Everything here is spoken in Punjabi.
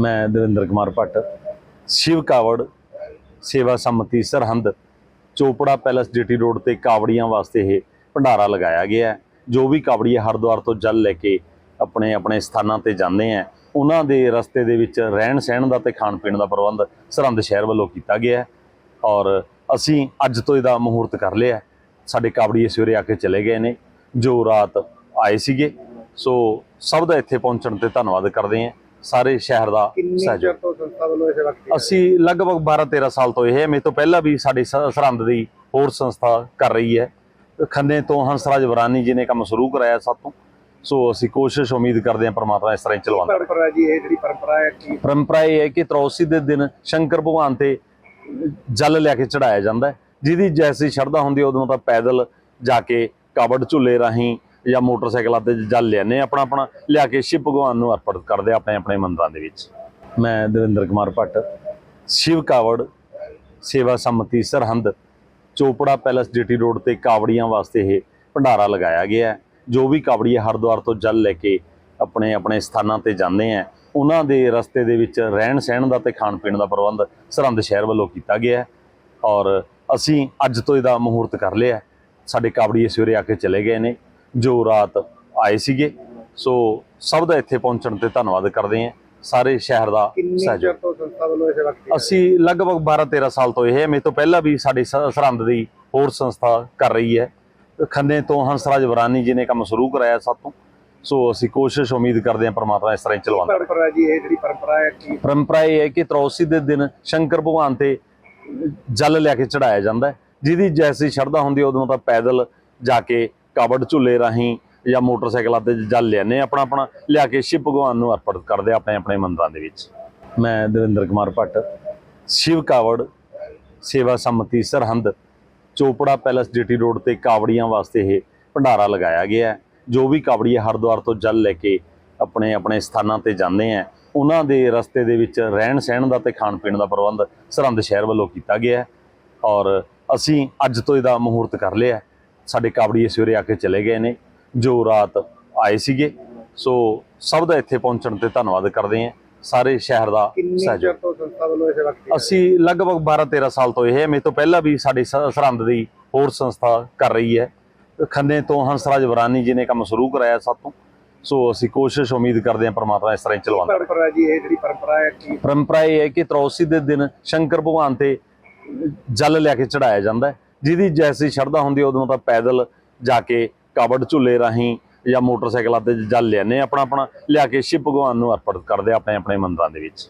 ਮੈਂ Davinder Kumar Bhatt, Shiv Kanwar, Seva Samiti Sirhind, Chopra palace GT road ਤੇ ਕਾਵੜੀਆਂ ਵਾਸਤੇ ਇਹ ਭੰਡਾਰਾ ਲਗਾਇਆ ਗਿਆ ਜੋ ਵੀ ਕਾਵੜੀ ਹਰਿਦੁਆਰ ਤੋਂ ਜਲ ਲੈ ਕੇ ਆਪਣੇ ਆਪਣੇ ਸਥਾਨਾਂ ਤੇ ਜਾਂਦੇ ਆ ਉਹਨਾਂ ਦੇ ਰਸਤੇ ਦੇ ਵਿੱਚ ਰਹਿਣ ਸਹਿਣ ਦਾ ਤੇ ਖਾਣ ਪੀਣ ਦਾ ਪ੍ਰਬੰਧ ਸਰਹੰਦ ਸ਼ਹਿਰ ਵੱਲੋਂ ਕੀਤਾ ਗਿਆ ਔਰ ਅਸੀਂ ਅੱਜ ਤੋਂ ਇਹਦਾ ਮੁਹੂਰਤ ਕਰ ਲਿਆ ਸਾਡੇ ਕਾਵੜੀਏ ਸਵੇਰੇ ਆ ਕੇ ਚਲੇ ਗਏ ਨੇ, ਜੋ ਰਾਤ ਆਏ ਸੀਗੇ। ਸੋ ਸਭ ਦਾ ਇੱਥੇ ਪਹੁੰਚਣ ਤੇ ਧੰਨਵਾਦ ਕਰਦੇ ਹਾਂ। ਸਾਰੇ ਸ਼ਹਿਰ ਦਾ ਸਹਿਯੋਗ। ਤੋਂ ਅਸੀਂ ਲਗਭਗ 12 13 ਸਾਲ ਤੋਂ ਇਹ ਹੈ। ਮੇਰੇ ਤੋਂ ਪਹਿਲਾਂ ਵੀ ਸਾਡੀ ਸਰਹੰਦ ਦੀ ਹੋਰ ਸੰਸਥਾ ਕਰ ਰਹੀ ਹੈ। ਖੰਨੇ ਤੋਂ ਹੰਸਰਾਜ ਵਰਾਨੀ ਜੀ ਨੇ ਕੰਮ ਸ਼ੁਰੂ ਕਰਾਇਆ ਸਾਤੋਂ ਸੋ ਅਸੀਂ ਕੋਸ਼ਿਸ਼ ਉਮੀਦ ਕਰਦੇ ਹਾਂ ਪ੍ਰਮਾਤਮਾ ਇਸ ਤਰ੍ਹਾਂ ਹੀ? ਚਲਵਾਉਂਦਾ ਪਰੰਪਰਾ ਜੀ? ਇਹ ਜਿਹੜੀ ਪਰੰਪਰਾ ਹੈ ਕੀ ਪਰੰਪਰਾ ਇਹ ਹੈ ਕਿ ਤਰੌਸੀ ਦੇ ਦਿਨ ਸ਼ੰਕਰ ਭਗਵਾਨ ਤੇ ਜਲ ਲਿਆ ਕੇ ਚੜਾਇਆ ਜਾਂਦਾ ਜਿਹਦੀ ਜੈਸੀ ਸ਼ਰਧਾ ਹੁੰਦੀ ਉਦੋਂ ਤਾਂ ਪੈਦਲ ਜਾ ਕੇ ਕਾਵੜ ਝੁੱਲੇ ਰਾਹੀਂ ਜਾਂ ਮੋਟਰਸਾਈਕਲਾਂ ਤੇ ਜਲ ਲਿਆਨੇ ਆਪਣਾ ਆਪਣਾ ਲਿਆ ਕੇ ਸ਼ਿਵ ਭਗਵਾਨ ਨੂੰ ਅਰਪਿਤ ਕਰਦੇ ਆਪਣੇ ਆਪਣੇ ਮੰਦਰਾਂ ਦੇ ਵਿੱਚ। ਮੈਂ Davinder Kumar Bhatt, Shiv Kanwar, Seva Samiti Sirhind, Chopra palace GT road ਤੇ ਕਾਵੜੀਆਂ ਵਾਸਤੇ ਇਹ ਭੰਡਾਰਾ ਲਗਾਇਆ ਗਿਆ ਜੋ ਵੀ ਕਾਵੜੀ ਹਰਿਦੁਆਰ ਤੋਂ ਜਲ ਲੈ ਕੇ ਆਪਣੇ ਆਪਣੇ ਸਥਾਨਾਂ ਤੇ ਜਾਂਦੇ ਆ ਉਹਨਾਂ ਦੇ ਰਸਤੇ ਦੇ ਵਿੱਚ ਰਹਿਣ ਸਹਿਣ ਦਾ ਤੇ ਖਾਣ ਪੀਣ ਦਾ ਪ੍ਰਬੰਧ ਸਰਹੰਦ ਸ਼ਹਿਰ ਵੱਲੋਂ ਕੀਤਾ ਗਿਆ ਔਰ ਅਸੀਂ ਅੱਜ ਤੋਂ ਇਹਦਾ ਮੁਹੂਰਤ ਕਰ ਲਿਆ ਹੈ। ਸਾਡੇ ਕਾਵੜੀਏ ਸਵੇਰੇ ਆ ਕੇ ਚਲੇ ਗਏ ਨੇ। ਜੋ ਰਾਤ ਆਏ ਸੀਗੇ। ਸੋ ਸਭ ਦਾ ਇੱਥੇ ਪਹੁੰਚਣ ਤੇ ਧੰਨਵਾਦ ਕਰਦੇ ਹਾਂ। ਸਾਰੇ ਸ਼ਹਿਰ ਦਾ ਸਹਿਯੋਗ। ਤੋਂ ਅਸੀਂ ਲਗਭਗ 12 13 ਸਾਲ ਤੋਂ ਇਹ ਹੈ। ਮੇਰੇ ਤੋਂ ਪਹਿਲਾਂ ਵੀ ਸਾਡੀ ਸਰਹੰਦ ਦੀ ਹੋਰ ਸੰਸਥਾ ਕਰ ਰਹੀ ਹੈ। ਖੰਨੇ ਤੋਂ ਹੰਸਰਾਜ ਵਰਾਨੀ ਜੀ ਨੇ ਕੰਮ ਸ਼ੁਰੂ ਕਰਾਇਆ ਸਾਤੋਂ ਸੋ ਅਸੀਂ ਕੋਸ਼ਿਸ਼ ਉਮੀਦ ਕਰਦੇ ਹਾਂ ਪ੍ਰਮਾਤਮਾ ਇਸ ਤਰ੍ਹਾਂ ਹੀ? ਚਲਵਾਉਂਦਾ ਪਰੰਪਰਾ ਜੀ? ਇਹ ਜਿਹੜੀ ਪਰੰਪਰਾ ਹੈ ਕੀ ਪਰੰਪਰਾ ਇਹ ਹੈ ਕਿ ਤਰੌਸੀ ਦੇ ਦਿਨ ਸ਼ੰਕਰ ਭਗਵਾਨ ਤੇ ਜਲ ਲਿਆ ਕੇ ਚੜਾਇਆ ਜਾਂਦਾ ਜਿਹਦੀ ਜੈਸੀ ਸ਼ਰਧਾ ਹੁੰਦੀ ਉਦੋਂ ਤਾਂ ਪੈਦਲ ਜਾ ਕੇ ਕਾਵੜ ਝੁੱਲੇ ਰਾਹੀਂ ਜਾਂ ਮੋਟਰਸਾਈਕਲਾਂ ਤੇ ਜਲ ਲਿਆਨੇ ਆਪਣਾ ਆਪਣਾ ਲਿਆ ਕੇ ਸ਼ਿਵ ਭਗਵਾਨ ਨੂੰ ਅਰਪਿਤ ਕਰਦੇ ਆਪਣੇ ਆਪਣੇ ਮੰਦਰਾਂ ਦੇ ਵਿੱਚ। ਮੈਂ Davinder Kumar Bhatt, Shiv Kanwar, Seva Samiti Sirhind, Chopra palace GT road ਤੇ ਕਾਵੜੀਆਂ ਵਾਸਤੇ ਇਹ ਭੰਡਾਰਾ ਲਗਾਇਆ ਗਿਆ ਜੋ ਵੀ ਕਾਵੜੀ ਹਰਿਦੁਆਰ ਤੋਂ ਜਲ ਲੈ ਕੇ ਆਪਣੇ ਆਪਣੇ ਸਥਾਨਾਂ ਤੇ ਜਾਂਦੇ ਆ ਉਹਨਾਂ ਦੇ ਰਸਤੇ ਦੇ ਵਿੱਚ ਰਹਿਣ ਸਹਿਣ ਦਾ ਤੇ ਖਾਣ ਪੀਣ ਦਾ ਪ੍ਰਬੰਧ ਸਰਹੰਦ ਸ਼ਹਿਰ ਵੱਲੋਂ ਕੀਤਾ ਗਿਆ ਔਰ ਅਸੀਂ ਅੱਜ ਤੋਂ ਇਹਦਾ ਮੁਹੂਰਤ ਕਰ ਲਿਆ ਸਾਡੇ ਕਾਵੜੀਏ ਸਵੇਰੇ ਆ ਕੇ ਚਲੇ ਗਏ ਨੇ ਜੋ ਰਾਤ ਆਏ ਸੀਗੇ। ਸੋ ਸਭ ਦਾ ਇੱਥੇ ਪਹੁੰਚਣ ਤੇ ਧੰਨਵਾਦ ਕਰਦੇ ਹਾਂ। ਸਾਰੇ ਸ਼ਹਿਰ ਦਾ ਸਹਿਯੋਗ। ਤੋਂ ਅਸੀਂ ਲਗਭਗ 12 13 ਸਾਲ ਤੋਂ ਇਹ ਹੈ। ਮੇਰੇ ਤੋਂ ਪਹਿਲਾਂ ਵੀ ਸਾਡੀ ਸਰਹੰਦ ਦੀ ਹੋਰ ਸੰਸਥਾ ਕਰ ਰਹੀ ਹੈ। ਖੰਨੇ ਤੋਂ ਹੰਸਰਾਜ ਵਰਾਨੀ ਜੀ ਨੇ ਕੰਮ ਸ਼ੁਰੂ ਕਰਾਇਆ ਸਾਤੋਂ ਸੋ ਅਸੀਂ ਕੋਸ਼ਿਸ਼ ਉਮੀਦ ਕਰਦੇ ਹਾਂ ਪ੍ਰਮਾਤਮਾ ਇਸ ਤਰ੍ਹਾਂ ਹੀ ਹੈ? ਚਲਵਾਉਂਦਾ ਪਰੰਪਰਾ ਜੀ? ਇਹ ਜਿਹੜੀ ਪਰੰਪਰਾ ਹੈ ਕੀ ਪਰੰਪਰਾ ਇਹ ਹੈ ਕਿ ਤਰੌਸੀ ਦੇ ਦਿਨ ਸ਼ੰਕਰ ਭਗਵਾਨ ਤੇ ਜਲ ਲਿਆ ਕੇ ਚੜਾਇਆ ਜਾਂਦਾ ਹੈ। ਜਿਹਦੀ ਜੈਸੀ ਸ਼ਰਧਾ ਹੁੰਦੀ ਉਦੋਂ ਤਾਂ ਪੈਦਲ ਜਾ ਕੇ ਕਾਵੜ ਝੁੱਲੇ ਰਾਹੀਂ ਜਾਂ ਮੋਟਰਸਾਈਕਲਾਂ ਤੇ ਜਲ ਲਿਆਨੇ ਆਪਣਾ ਆਪਣਾ ਲਿਆ ਕੇ ਸ਼ਿਵ ਭਗਵਾਨ ਨੂੰ ਅਰਪਣ ਕਰਦੇ ਆਪਣੇ ਆਪਣੇ ਮੰਦਰਾਂ ਦੇ ਵਿੱਚ।